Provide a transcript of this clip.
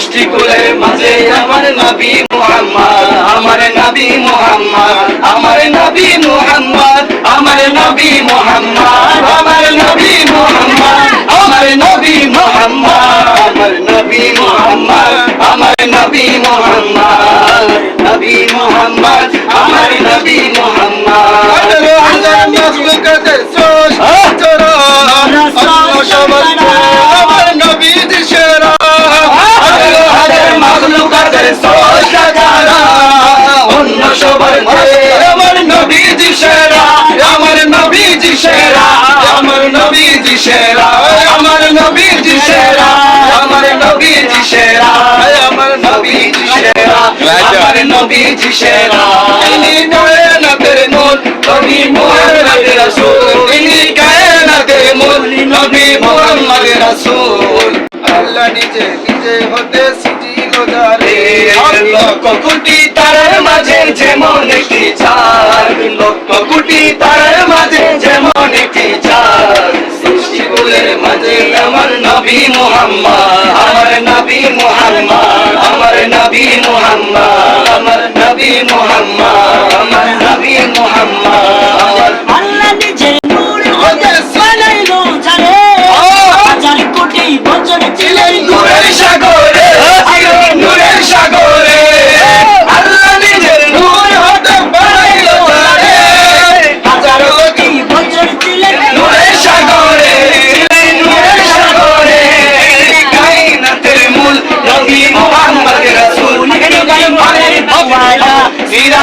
সৃষ্টি কুলের মাঝে আমার নবী মোহাম্মদ, আমার নবী মোহাম্মদ, আমার নবী মোহাম্মদ, আমার নবী মোহাম্মদ, আমার নবী মোহাম্মদ, আমার নবী মোহাম্মদ, আমার নবী মোহাম্মদ, আমার নবী মোহাম্মদ নবী মোহাম্মদ। আমার নবীজি সেরা আমার নবীজি সেরা আমার নবীজি সেরা আমার নবীজি সেরা আমার নবীজি সেরা আমার নবীজি সেরা আমার নবীজি সেরা তারার মাঝে যেমন একটি চার, লক্ষ কোটি তারার মাঝে যেমন একটি চার। সৃষ্টি ফুলের মাঝে আমার নবী মোহাম্মদ, আমার নবী মোহাম্মদ, আমার vida.